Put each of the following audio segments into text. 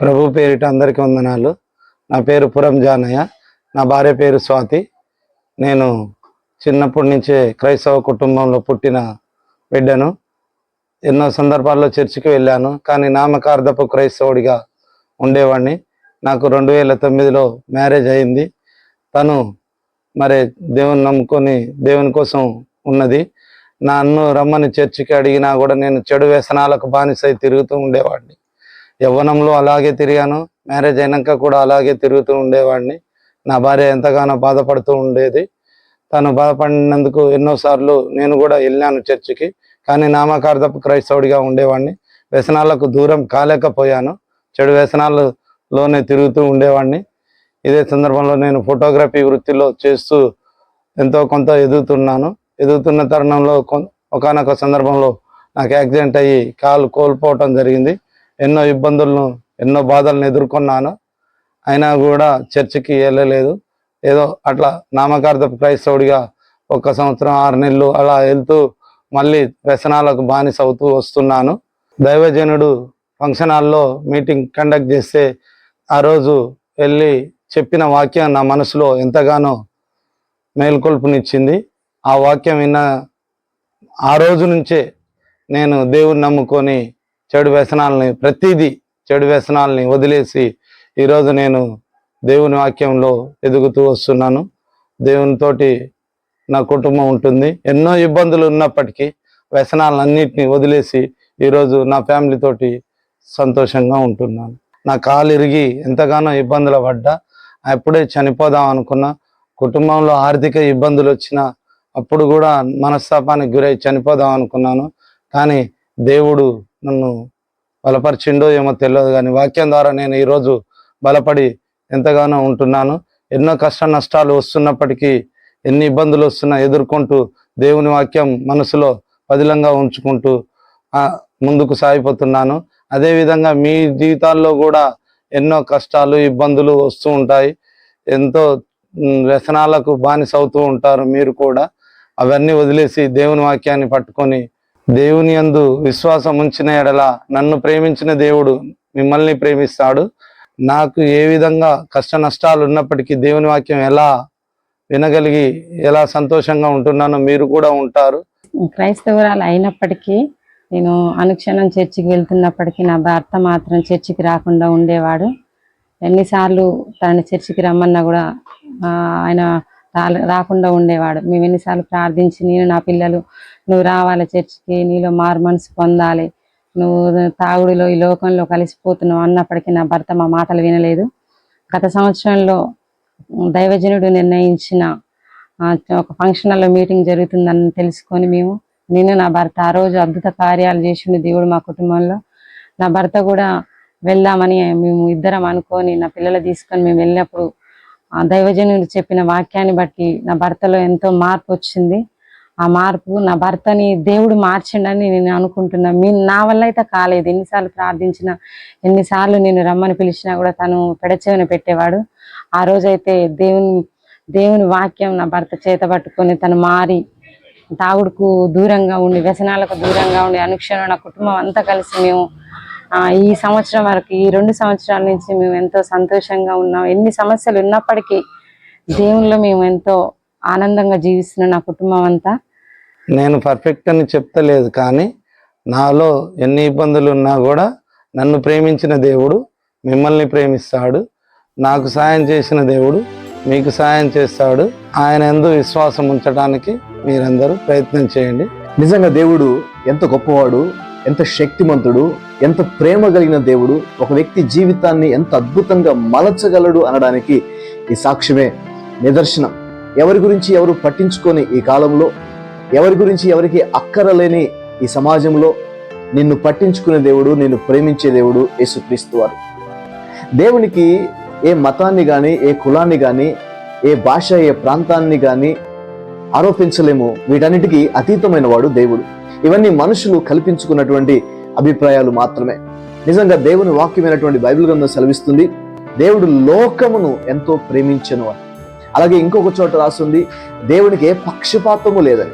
ప్రభు పేరిట అందరికీ వందనాలు. నా పేరు పురం జానయ్య. నా భార్య పేరు స్వాతి. నేను చిన్నప్పటి నుంచే క్రైస్తవ కుటుంబంలో పుట్టిన బిడ్డను. ఎన్నో సందర్భాల్లో చర్చికి వెళ్ళాను కానీ నామకార్థపు క్రైస్తవుడిగా ఉండేవాడిని. నాకు రెండు వేల తొమ్మిదిలో మ్యారేజ్ అయింది. తను మరి దేవుని నమ్ముకొని దేవుని కోసం ఉన్నది. నన్ను రమ్మని చర్చికి అడిగినా కూడా నేను చెడు వ్యసనాలకు బానిసై తిరుగుతూ ఉండేవాడిని. యవ్వనంలో అలాగే తిరిగాను. మ్యారేజ్ అయినాక కూడా అలాగే తిరుగుతూ ఉండేవాడిని. నా భార్య ఎంతగానో బాధపడుతూ ఉండేది. తను బాధపడినందుకు ఎన్నోసార్లు నేను కూడా వెళ్ళాను చర్చికి. కానీ నామకార్థపు క్రైస్తవుడిగా ఉండేవాడిని. వ్యసనాలకు దూరం కాలేకపోయాను. చెడు వ్యసనాలలోనే తిరుగుతూ ఉండేవాడిని. ఇదే సందర్భంలో నేను ఫోటోగ్రఫీ వృత్తిలో చేస్తూ ఎంతో కొంత ఎదుగుతున్నాను. ఎదుగుతున్న తరుణంలో ఒకనొక సందర్భంలో నాకు యాక్సిడెంట్ అయ్యి కాలు కోల్పోవటం జరిగింది. ఎన్నో ఇబ్బందులను ఎన్నో బాధలను ఎదుర్కొన్నాను. అయినా కూడా చర్చికి వెళ్ళలేదు. ఏదో అట్లా నామకార్థపు క్రైస్తవుడిగా ఒక సంవత్సరం ఆరు నెలలు అలా వెళ్తూ మళ్ళీ వ్యసనాలకు బానిస అవుతూ వస్తున్నాను. దైవజనుడు ఫంక్షన్ హాల్లో మీటింగ్ కండక్ట్ చేస్తే ఆ రోజు వెళ్ళి చెప్పిన వాక్యం నా మనసులో ఎంతగానో మేల్కొల్పునిచ్చింది. ఆ వాక్యం విన్న ఆ రోజు నుంచే నేను దేవుని నమ్ముకొని చెడు వ్యసనాలని ప్రతిదీ చెడు వ్యసనాలని వదిలేసి ఈరోజు నేను దేవుని వాక్యంలో ఎదుగుతూ వస్తున్నాను. దేవునితోటి నా కుటుంబం ఉంటుంది. ఎన్నో ఇబ్బందులు ఉన్నప్పటికీ వ్యసనాలన్నింటినీ వదిలేసి ఈరోజు నా ఫ్యామిలీతోటి సంతోషంగా ఉంటున్నాను. నా కాలు ఇరిగి ఎంతగానో ఇబ్బందులు పడ్డా అప్పుడే చనిపోదాం అనుకున్నా కుటుంబంలో ఆర్థిక ఇబ్బందులు వచ్చిన అప్పుడు కూడా మనస్తాపానికి గురై చనిపోదాం అనుకున్నాను. కానీ దేవుడు నన్ను బలపరిచిండో ఏమో తెలియదు కానీ వాక్యం ద్వారా నేను ఈరోజు బలపడి ఎంతగానో ఉంటున్నాను. ఎన్నో కష్ట నష్టాలు వస్తున్నప్పటికీ ఎన్ని ఇబ్బందులు వస్తున్నా ఎదుర్కొంటూ దేవుని వాక్యం మనసులో పదిలంగా ఉంచుకుంటూ ముందుకు సాగిపోతున్నాను. అదేవిధంగా మీ జీవితాల్లో కూడా ఎన్నో కష్టాలు ఇబ్బందులు వస్తూ ఉంటాయి. ఎంతో వ్యసనాలకు బానిస అవుతూ ఉంటారు మీరు కూడా. అవన్నీ వదిలేసి దేవుని వాక్యాన్ని పట్టుకొని దేవుని యందు విశ్వాసం ఉంచిన ఎడల నన్ను ప్రేమించిన దేవుడు మిమ్మల్ని ప్రేమిస్తాడు. నాకు ఏ విధంగా కష్ట నష్టాలు ఉన్నప్పటికీ దేవుని వాక్యం ఎలా వినగలిగి ఎలా సంతోషంగా ఉంటున్నానో మీరు కూడా ఉంటారు. క్రైస్తవురాలు అయినప్పటికీ నేను అనుక్షణం చర్చికి వెళ్తున్నప్పటికీ నా భర్త మాత్రం చర్చికి రాకుండా ఉండేవాడు. ఎన్నిసార్లు తనని చర్చికి రమ్మన్నా కూడా ఆయన రాకుండా ఉండేవాడు. మేము ఎన్నిసార్లు ప్రార్థించి నేను నా పిల్లలు నువ్వు రావాలి చర్చికి నీలో మారు పొందాలి. నువ్వు తాగుడులో ఈ లోకంలో కలిసిపోతున్నావు అన్నప్పటికీ నా భర్త మా మాటలు వినలేదు. గత సంవత్సరంలో దైవజనుడు నిర్ణయించిన ఒక ఫంక్షన్ హాల్లో మీటింగ్ జరుగుతుందని తెలుసుకొని మేము నేను నా భర్త ఆ రోజు అద్భుత కార్యాలు చేసిండు దేవుడు మా కుటుంబంలో. నా భర్త కూడా వెళ్దామని మేము ఇద్దరం అనుకొని నా పిల్లలు తీసుకొని మేము వెళ్ళినప్పుడు ఆ దైవజనుడు చెప్పిన వాక్యాన్ని బట్టి నా భర్తలో ఎంతో మార్పు వచ్చింది. ఆ మార్పు నా భర్తని దేవుడు మార్చిండని నేను అనుకుంటున్నా. మీ నా వల్ల అయితే కాలేదు. ఎన్నిసార్లు ప్రార్థించినా ఎన్నిసార్లు నేను రమ్మని పిలిచినా కూడా తను పెడచెవిన పెట్టేవాడు. ఆ రోజైతే దేవుని దేవుని వాక్యం నా భర్త చేత పట్టుకొని తను మారి తాగుడుకు దూరంగా ఉండి వ్యసనాలకు దూరంగా ఉండి అనుక్షణం నా కుటుంబం అంతా కలిసి మేము ఈ సంవత్సరం వరకు ఈ రెండు సంవత్సరాల నుంచి మేము ఎంతో సంతోషంగా ఉన్నాం. ఎన్ని సమస్యలు ఉన్నప్పటికీ దేవునిలో మేము ఎంతో ఆనందంగా జీవిస్తున్నాం నా కుటుంబం అంతా. నేను పర్ఫెక్ట్ అని చెప్తలేదు కానీ నాలో ఎన్ని ఇబ్బందులు ఉన్నా కూడా నన్ను ప్రేమించిన దేవుడు మిమ్మల్ని ప్రేమిస్తాడు. నాకు సాయం చేసిన దేవుడు మీకు సాయం చేస్తాడు. ఆయన ఎందు విశ్వాసం ఉంచడానికి మీరందరూ ప్రయత్నం చేయండి. నిజంగా దేవుడు ఎంత గొప్పవాడు. ఎంత శక్తిమంతుడు ఎంత ప్రేమ కలిగిన దేవుడు ఒక వ్యక్తి జీవితాన్ని ఎంత అద్భుతంగా మలచగలడు అనడానికి ఈ సాక్ష్యమే నిదర్శనం. ఎవరి గురించి ఎవరు పట్టించుకొని ఈ కాలంలో ఎవరి గురించి ఎవరికి అక్కరలేని ఈ సమాజంలో నిన్ను పట్టించుకునే దేవుడు నిన్ను ప్రేమించే దేవుడు యేసుక్రీస్తు వారు. దేవునికి ఏ మతాన్ని కానీ ఏ కులాన్ని కానీ ఏ భాష ఏ ప్రాంతాన్ని కానీ ఆరోపించలేము. వీటన్నిటికీ అతీతమైన వాడు దేవుడు. ఇవన్నీ మనుషులు కల్పించుకున్నటువంటి అభిప్రాయాలు మాత్రమే. నిజంగా దేవుని వాక్యమైనటువంటి బైబిల్ గ్రంథం సెలవిస్తుంది దేవుడు లోకమును ఎంతో ప్రేమించను అని అలాగే ఇంకొక చోట రాస్తుంది దేవునికి ఏ పక్షపాతము లేదని.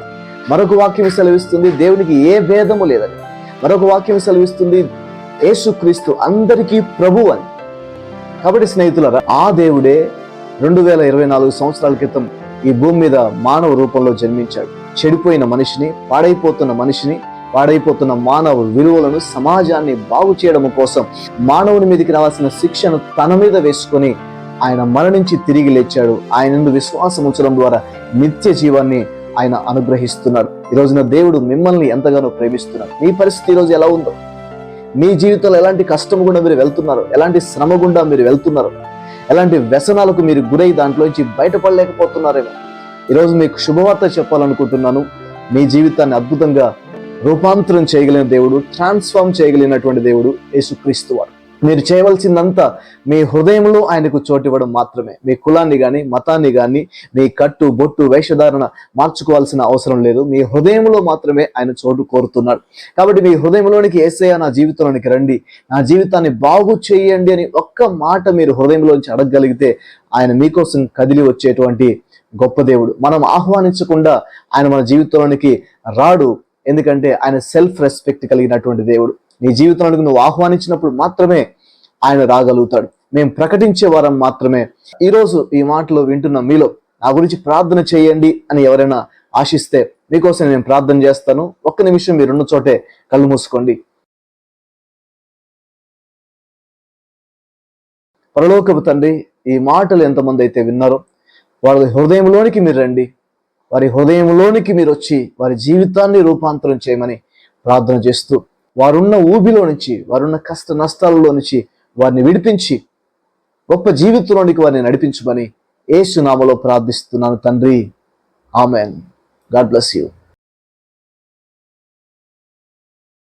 మరొక వాక్యం సెలవిస్తుంది దేవునికి ఏ భేదము లేదని. మరొక వాక్యం సెలవిస్తుంది యేసుక్రీస్తు అందరికీ ప్రభు అని. కాబట్టి స్నేహితులరా ఆ దేవుడే రెండు వేల ఇరవై నాలుగు సంవత్సరాల క్రితం ఈ భూమి మీద మానవ రూపంలో జన్మించాడు. చెడిపోయిన మనిషిని పాడైపోతున్న మనిషిని పాడైపోతున్న మానవ విలువలను సమాజాన్ని బాగు చేయడం కోసం మానవుని మీదకి రావాల్సిన శిక్షను తన మీద వేసుకొని ఆయన మరణించి తిరిగి లేచాడు. ఆయన విశ్వాసం ఉంచడం ద్వారా నిత్య జీవాన్ని ఆయన అనుగ్రహిస్తున్నాడు ఈ రోజున దేవుడు మిమ్మల్ని ఎంతగానో ప్రేమిస్తున్నాడు మీ పరిస్థితి ఈరోజు రోజు ఎలా ఉందో? మీ జీవితంలో ఎలాంటి కష్టం గుండా మీరు వెళ్తున్నారు? ఎలాంటి శ్రమ గుండా మీరు వెళ్తున్నారు? ఎలాంటి వ్యసనాలకు మీరు గురై దాంట్లోంచి బయటపడలేకపోతున్నారేమో? ఈరోజు మీకు శుభవార్త చెప్పాలనుకుంటున్నాను. మీ జీవితాన్ని అద్భుతంగా రూపాంతరం చేయగలిగిన దేవుడు ట్రాన్స్ఫార్మ్ చేయగలిగినటువంటి దేవుడు యేసుక్రీస్తు వారు. మీరు చేయవలసిందంతా మీ హృదయంలో ఆయనకు చోటు ఇవ్వడం మాత్రమే. మీ కులాన్ని కానీ మతాన్ని కానీ మీ కట్టు బొట్టు వేషధారణ మార్చుకోవాల్సిన అవసరం లేదు. మీ హృదయంలో మాత్రమే ఆయన చోటు కోరుతున్నాడు. కాబట్టి మీ హృదయంలోనికి ఏసయ్య నా జీవితంలోనికి రండి. నా జీవితాన్ని బాగు చేయండి అని ఒక్క మాట మీరు హృదయంలోంచి అడగగలిగితే ఆయన మీకోసం కదిలి వచ్చేటువంటి గొప్ప దేవుడు. మనం ఆహ్వానించకుండా ఆయన మన జీవితంలోనికి రాడు. ఎందుకంటే ఆయన సెల్ఫ్ రెస్పెక్ట్ కలిగినటువంటి దేవుడు. నీ జీవితంలోనికి నువ్వు ఆహ్వానించినప్పుడు మాత్రమే ఆయన రాగలుగుతాడు. మేము ప్రకటించే వారం మాత్రమే. ఈరోజు ఈ మాటలు వింటున్న మీలో నా గురించి ప్రార్థన చేయండి అని ఎవరైనా ఆశిస్తే మీకోసం నేను ప్రార్థన చేస్తాను. ఒక్క నిమిషం మీరున్న చోటే కళ్ళు మూసుకోండి. పరలోకపు తండ్రి ఈ మాటలు ఎంతమంది అయితే విన్నారో వారి హృదయంలోనికి మీరు రండి. వారి హృదయంలోనికి మీరు వచ్చి వారి జీవితాన్ని రూపాంతరం చేయమని ప్రార్థన చేస్తూ వారున్న ఊబిలో నుంచి వారున్న కష్ట నష్టాలలో నుంచి వారిని విడిపించి గొప్ప జీవితంలోనికి వారిని నడిపించమని ఏసునామలో ప్రార్థిస్తున్నాను తండ్రి. ఆమెన్. God bless you.